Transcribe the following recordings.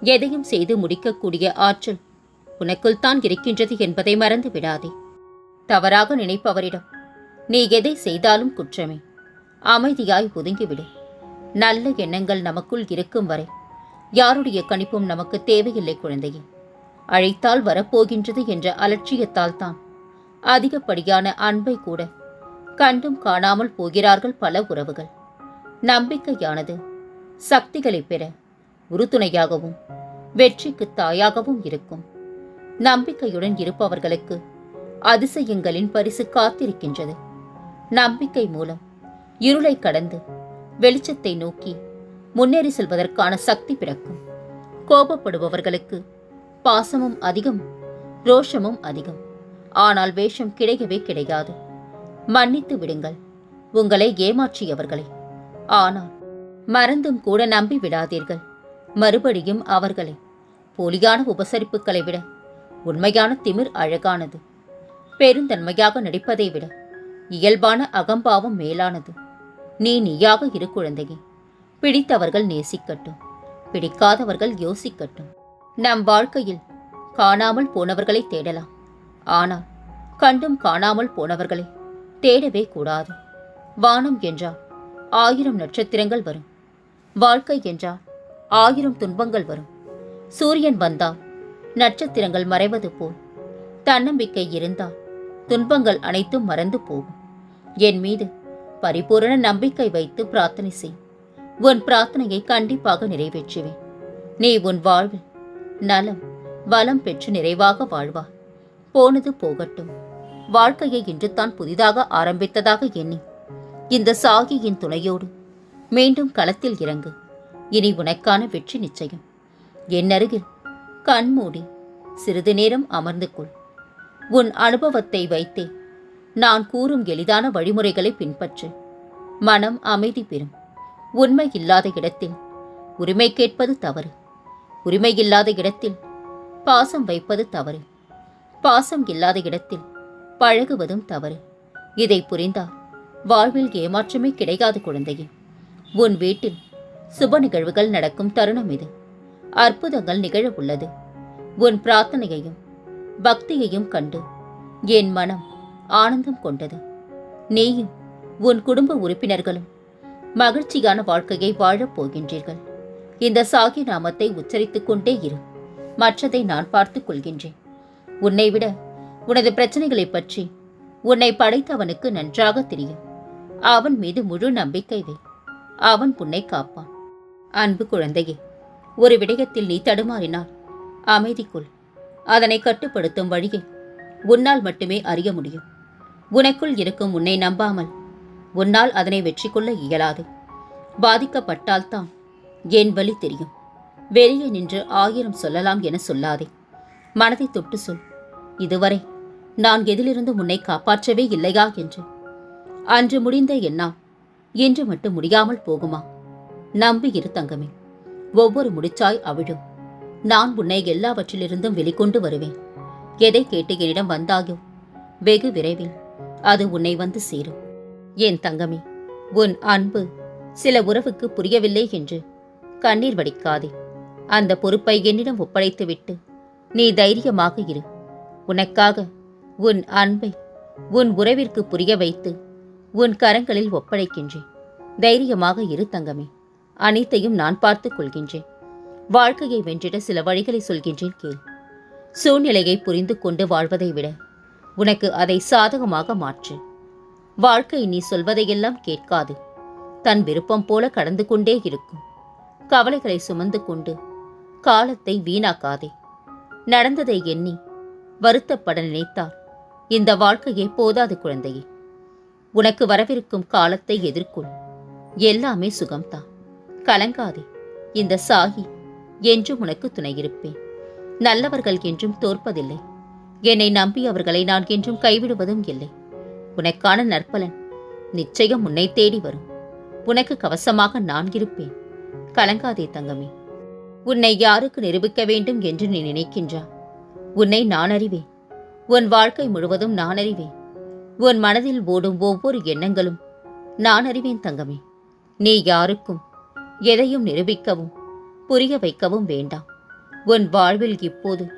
எதையும் செய்து முடிக்கக்கூடிய ஆற்றல் உனக்குள் தான் இருக்கின்றது என்பதை மறந்து விடாதே. தவறாக நினைப்பவரிடம் நீ எதை செய்தாலும் குற்றமே. அமைதியாய் ஒதுங்கிவிடு. நல்ல எண்ணங்கள் நமக்குள் இருக்கும் வரை யாருடைய கணிப்பும் நமக்கு தேவையில்லை குழந்தையே. அழைத்தால் வரப்போகின்றது என்ற அலட்சியத்தால் தான் அதிகப்படியான அன்பை கூட கண்டும் காணாமல் போகிறார்கள் பல உறவுகள். நம்பிக்கையானது சக்திகளை பெற உறுதுணையாகவும் வெற்றிக்கு தாயாகவும் இருக்கும். நம்பிக்கையுடன் இருப்பவர்களுக்கு அதிசயங்களின் பரிசு காத்திருக்கின்றது. நம்பிக்கை மூலம் இருளை கடந்து வெளிச்சத்தை நோக்கி முன்னேறி செல்வதற்கான சக்தி பிறக்கும். கோபப்படுபவர்களுக்கு பாசமும் அதிகம் ரோஷமும் அதிகம். ஆனால் வேஷம் கிடைக்கவே கிடையாது. மன்னித்து விடுங்கள் உங்களை ஏமாற்றியவர்களை. ஆனால் மறந்தும் கூட நம்பி விடாதீர்கள் மறுபடியும் அவர்களை. போலியான உபசரிப்புகளை விட உண்மையான திமிர் அழகானது. பெருந்தன்மையாக நடிப்பதை விட இயல்பான அகம்பாவம் மேலானது. நீ நீயாக இரு குழந்தையே. பிடித்தவர்கள் நேசிக்கட்டும். பிடிக்காதவர்கள் யோசிக்கட்டும். நம் வாழ்க்கையில் காணாமல் போனவர்களை தேடலாம். ஆனால் கண்டும் காணாமல் போனவர்களை தேடவே கூடாது. வானம் என்றால் ஆயிரம் நட்சத்திரங்கள் வரும். வாழ்க்கை என்றால் ஆயிரம் துன்பங்கள் வரும். சூரியன் வந்தால் நட்சத்திரங்கள் மறைவது போல். தன்னம்பிக்கை இருந்தால் துன்பங்கள் அனைத்தும் மறந்து போகும். என் மீது பரிபூரண நம்பிக்கை வைத்து பிரார்த்தனை செய். உன் பிரார்த்தனையை கண்டிப்பாக நிறைவேற்றுவேன். நீ உன் வாழ்வில் நலம் வளம் பெற்று நிறைவாக வாழ்வா. போனது போகட்டும். வாழ்க்கையை இன்று தான் புதிதாக ஆரம்பித்ததாக எண்ணி. இந்த சாகியின் துணையோடு மீண்டும் களத்தில் இறங்கு. இனி உனக்கான வெற்றி நிச்சயம். என் அருகில் கண்மூடி சிறிது நேரம் அமர்ந்து கொள். உன் அனுபவத்தை வைத்தே நான் கூறும் எளிதான வழிமுறைகளை பின்பற்று. மனம் அமைதி பெறும். உண்மை இல்லாத இடத்தில் உரிமை கேட்பது தவறு. உரிமை இல்லாத இடத்தில் பாசம் வைப்பது தவறு. பாசம் இல்லாத இடத்தில் பழகுவதும் தவறு. இதை புரிந்தால் வாழ்வில் ஏமாற்றமே கிடைக்காது குழந்தையே. உன் வீட்டில் சுப நிகழ்வுகள் நடக்கும் தருணம் இது. அற்புதங்கள் நிகழ உள்ளது உன் பிரார்த்தனையையும் பக்தியையும் கண்டு என் மனம் ஆனந்தம் கொண்டது. நீயும் உன் குடும்ப உறுப்பினர்களும் மகிழ்ச்சியான வாழ்க்கையை வாழப் போகின்றீர்கள். இந்த சாகி நாமத்தை உச்சரித்துக் கொண்டே இரு. மற்றதை நான் பார்த்துக் கொள்கின்றேன். உன்னை விட உனது பிரச்சனைகளைப் பற்றி உன்னை படைத்தவனுக்கு நன்றாக தெரியும். அவன் மீது முழு நம்பிக்கை வை. அவன் உன்னை காப்பான். அன்பு குழந்தையே ஒரு விடயத்தில் நீ தடுமாறினால் அமைதிக்குள் அதனை கட்டுப்படுத்தும் வழியை உன்னால் மட்டுமே அறிய முடியும். உனக்குள் இருக்கும் உன்னை நம்பாமல் உன்னால் அதனை வெற்றி கொள்ள இயலாது. பாதிக்கப்பட்டால்தான் என் வழி தெரியும். வெளியே நின்று ஆயிரம் சொல்லலாம் என சொல்லாதே. மனதை தொட்டு சொல் இதுவரை நான் எதிலிருந்து உன்னை காப்பாற்றவே இல்லையா? என்று. அன்று முடிந்த எண்ணம் இன்று மட்டும் முடியாமல் போகுமா? நம்பியிரு இரு தங்கமே. ஒவ்வொரு முடிச்சாய் அவிழும். நான் உன்னை எல்லாவற்றிலிருந்தும் வெளிக்கொண்டு வருவேன். எதை கேட்டு என்னிடம் வந்தாயோ? வெகு விரைவில் அது உன்னை வந்து சேரும். என் தங்கமே உன் அன்பு சில உறவுக்கு புரியவில்லை என்று கண்ணீர் வடிக்காதே. அந்த பொறுப்பை என்னிடம் ஒப்படைத்துவிட்டு நீ தைரியமாக இரு. உனக்காக உன் அன்பை உன் உறவிற்கு புரிய வைத்து உன் கரங்களில் ஒப்படைக்கின்றேன். தைரியமாக இரு தங்கமே. அனைத்தையும் நான் பார்த்துக் கொள்கின்றேன். வாழ்க்கையை வென்றிட சில வழிகளை சொல்கின்றேன் கேள். சூழ்நிலையை புரிந்து கொண்டு வாழ்வதை விட உனக்கு அதை சாதகமாக மாற்று. வாழ்க்கை நீ சொல்வதையெல்லாம் கேட்காது. தன் விருப்பம் போல கடந்து கொண்டே இருக்கும். கவலைகளை சுமந்து கொண்டு காலத்தை வீணாக்காதே. நடந்ததை எண்ணி வருத்தப்பட நினைத்தால் இந்த வாழ்க்கையே போதாது குழந்தையே. உனக்கு வரவிருக்கும் காலத்தை எதிர்கொள். எல்லாமே சுகம்தான். கலங்காதே. இந்த சாகி என்றும் உனக்கு துணையிருப்பேன். நல்லவர்கள் என்றும் தோற்பதில்லை. என்னை நம்பி அவர்களை நான் என்றும் கைவிடுவதும் இல்லை. உனக்கான நற்பலன் நிச்சயம் உன்னை தேடி வரும். உனக்கு கவசமாக நான் இருப்பேன். கலங்காதே தங்கமே. உன்னை யாருக்கு நிரூபிக்க வேண்டும் என்று நீ நினைக்கின்றா? உன்னை நான் அறிவேன். உன் வாழ்க்கை முழுவதும் நான் அறிவேன். உன் மனதில் ஓடும் ஒவ்வொரு எண்ணங்களும் நான் அறிவேன் தங்கமே. நீ யாருக்கும் எதையும் நிரூபிக்கவும் புரிய வைக்கவும் வேண்டாம். உன் வாழ்வில் இப்போது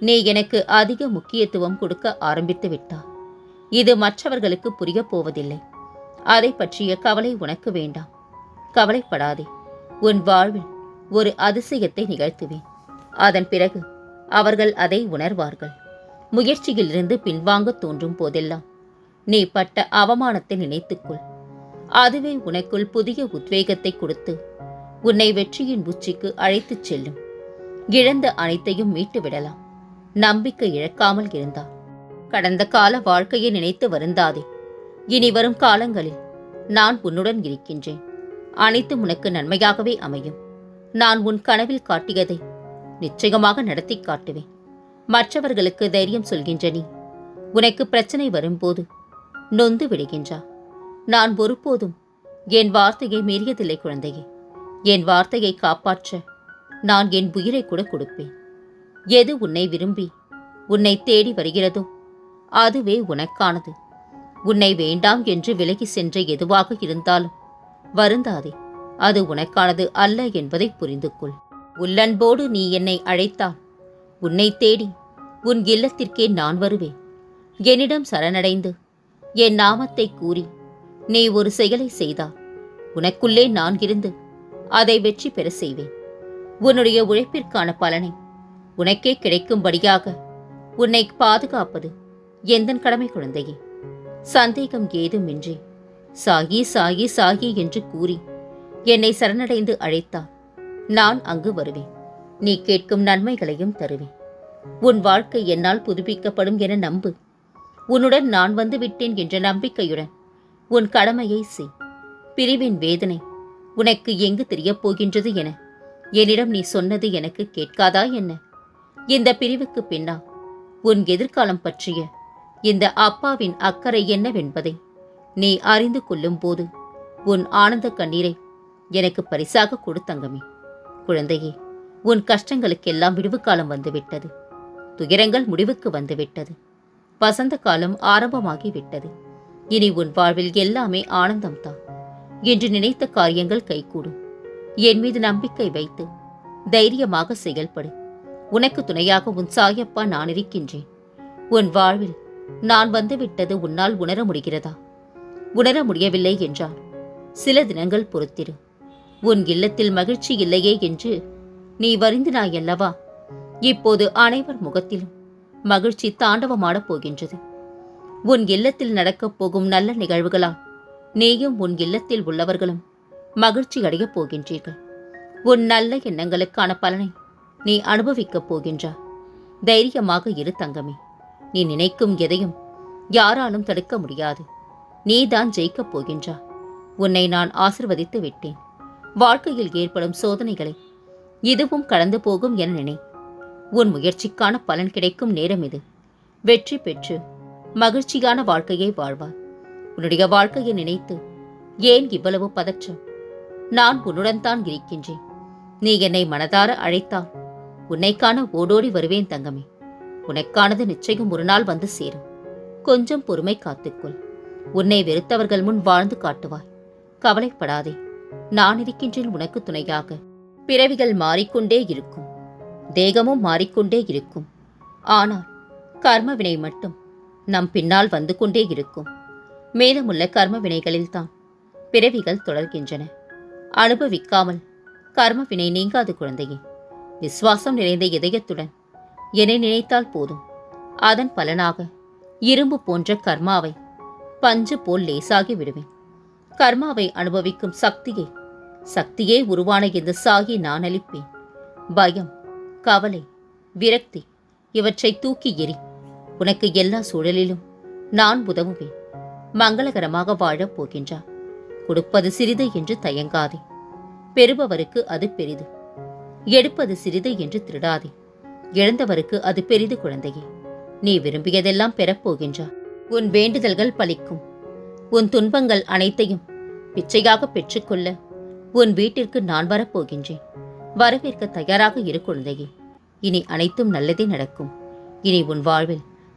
நீ எனக்கு அதிக முக்கியத்துவம் கொடுக்க ஆரம்பித்து விட்டாய். இது மற்றவர்களுக்கு புரியப் போவதில்லை. அதை பற்றிய கவலை உனக்கு வேண்டாம். கவலைப்படாதே. உன் வாழ்வில் ஒரு அதிசயத்தை நிகழ்த்துவேன். அதன் பிறகு அவர்கள் அதை உணர்வார்கள். முயற்சியிலிருந்து பின்வாங்க தோன்றும் போதெல்லாம் நீ பட்ட அவமானத்தை நினைத்துக்கொள். அதுவே உனக்குள் புதிய உத்வேகத்தை கொடுத்து உன்னை வெற்றியின் உச்சிக்கு அழைத்துச் செல்லும். இழந்த அனைத்தையும் மீட்டு விடலாம் நம்பிக்கை இழக்காமல் இருந்தார் கடந்த கால வாழ்க்கையை நினைத்து வருந்தாதே. இனி வரும் காலங்களில் நான் உன்னுடன் இருக்கின்றேன். அனைத்தும் உனக்கு நன்மையாகவே அமையும். நான் உன் கனவில் காட்டியதை நிச்சயமாக நடத்தி காட்டுவேன். மற்றவர்களுக்கு தைரியம் சொல்கின்ற நீ உனக்கு பிரச்சனை வரும்போது நொந்து விடுகின்றா. நான் ஒருபோதும் என் வார்த்தையை மீறியதில்லை குழந்தையே. என் வார்த்தையை காப்பாற்ற நான் என் உயிரை கூட கொடுப்பேன். எது உன்னை விரும்பி உன்னை தேடி வருகிறதோ அதுவே உனக்கானது. உன்னை வேண்டாம் என்று விலகி சென்ற எதுவாக இருந்தாலும் வருந்தாதே அது உனக்கானது அல்ல என்பதை புரிந்து கொள் உள்ளன்போடு நீ என்னை அழைத்தால் உன்னை தேடி உன் இல்லத்திற்கே நான் வருவேன். என்னிடம் சரணடைந்து என் நாமத்தை கூறி நீ ஒரு செயலை செய்தால் உனக்குள்ளே நான் இருந்து அதை வெற்றி பெற செய்வேன். உன்னுடைய உழைப்பிற்கான பலனை உனக்கே கிடைக்கும்படியாக உன்னை பாதுகாப்பது எந்தன் கடமை குழந்தையே? சந்தேகம் ஏதுமின்றி சாகி சாகி சாகி என்று கூறி என்னை சரணடைந்து அழைத்தா நான் அங்கு வருவேன். நீ கேட்கும் நன்மைகளையும் தருவேன். உன் வாழ்க்கை என்னால் புதுப்பிக்கப்படும் என நம்பு. உன்னுடன் நான் வந்து விட்டேன் என்ற நம்பிக்கையுடன் உன் கடமையை செய். பிரிவின் வேதனை உனக்கு எங்கு தெரியப் போகின்றது என. என்னிடம் நீ சொன்னது எனக்கு கேட்காதா என்ன? இந்த பிரிவுக்கு பின்னா உன் எதிர்காலம் பற்றிய இந்த அப்பாவின் அக்கறை என்னவென்பதை நீ அறிந்து கொள்ளும் போது உன் ஆனந்த கண்ணீரை எனக்கு பரிசாக கொடுத்தங்கமே குழந்தையே உன் கஷ்டங்களுக்கெல்லாம் விடுவு காலம் வந்துவிட்டது. துயரங்கள் முடிவுக்கு வந்துவிட்டது. வசந்த காலம் ஆரம்பமாகி விட்டது இனி உன் வாழ்வில் எல்லாமே ஆனந்தம்தான் என்று நினைத்த காரியங்கள் கைகூடும். என் மீது நம்பிக்கை வைத்து தைரியமாக செயல்படு. உனக்கு துணையாக உன் சாயப்பா நான் இருக்கின்றேன். உன் வாழ்வில் நான் வந்துவிட்டது உன்னால் உணர முடிகிறதா? உணர முடியவில்லை என்றால் சில தினங்கள் பொறுத்திரு. உன் இல்லத்தில் மகிழ்ச்சி இல்லையே என்று நீ வருந்தினாயல்லவா? இப்போது அனைவர் முகத்திலும் மகிழ்ச்சி தாண்டவமாடப் போகின்றது. உன் இல்லத்தில் நடக்கப் போகும் நல்ல நிகழ்வுகளால் நீயும் உன் இல்லத்தில் உள்ளவர்களும் மகிழ்ச்சி அடையப் போகின்றீர்கள். உன் நல்ல எண்ணங்களுக்கான பலனை நீ அனுபவிக்கப் போகின்றாய் தைரியமாக இரு தங்கமே. நீ நினைக்கும் எதையும் யாராலும் தடுக்க முடியாது. நீதான் ஜெயிக்கப் போகின்றா. உன்னை நான் ஆசிர்வதித்து விட்டேன். வாழ்க்கையில் ஏற்படும் சோதனைகளை இதுவும் கடந்து போகும் என நினை. உன் முயற்சிக்கான பலன் கிடைக்கும் நேரம் இது. வெற்றி பெற்று மகிழ்ச்சியான வாழ்க்கையை வாழ்வாய் உன்னுடைய வாழ்க்கையை நினைத்து ஏன் இவ்வளவு பதற்றம்? நான் உன்னுடன் தான் இருக்கின்றேன். நீ என்னை மனதார அழைத்தால் உன்னைக்கான ஓடோடி வருவேன் தங்கமே. உனக்கானது நிச்சயம் ஒரு நாள் வந்து சேரும். கொஞ்சம் பொறுமை காத்துக்கொள். உன்னை வெறுத்தவர்கள் முன் வாழ்ந்து காட்டுவாய். கவலைப்படாதே. நான் இருக்கின்றேன் உனக்கு துணையாக. பிறவிகள் மாறிக்கொண்டே இருக்கும். தேகமும் மாறிக்கொண்டே இருக்கும். ஆனால் கர்மவினை மட்டும் நம் பின்னால் வந்து கொண்டே இருக்கும். மேலமுள்ள கர்ம வினைகளில்தான் பிறவிகள் தொடர்கின்றன. அனுபவிக்காமல் கர்ம வினை நீங்காது குழந்தையே. விசுவாசம் நிறைந்த இதயத்துடன் என்னை நினைத்தால் போதும். அதன் பலனாக இரும்பு போன்ற கர்மாவை பஞ்சு போல் லேசாகி விடுவேன். கர்மாவை அனுபவிக்கும் சக்தியை சக்தியே உருவான இந்த சாகி நான் அளிப்பேன். பயம் கவலை விரக்தி இவற்றை தூக்கி எறி உனக்கு எல்லா சூழலிலும் நான் உதவுவேன். மங்களகரமாக வாழப் போகின்றார் கொடுப்பது சிறிது என்று தயங்காதே. பெறுபவருக்கு அது பெரிது. எடுப்பது சிறிது என்று திருடாதே. இழந்தவருக்கு அது பெரிது குழந்தையே. நீ விரும்பியதெல்லாம் பெறப்போகின்றார் உன் வேண்டுதல்கள் பலிக்கும் உன் துன்பங்கள் அனைத்தையும் பிச்சையாக பெற்றுக்கொள்ள உன் வீட்டிற்கு நான் வரப்போகின்றேன் வரவேற்க தயாராக இரு குழந்தையே. இனி அனைத்தும் நல்லதே நடக்கும். இனி உன் வாழ்வில்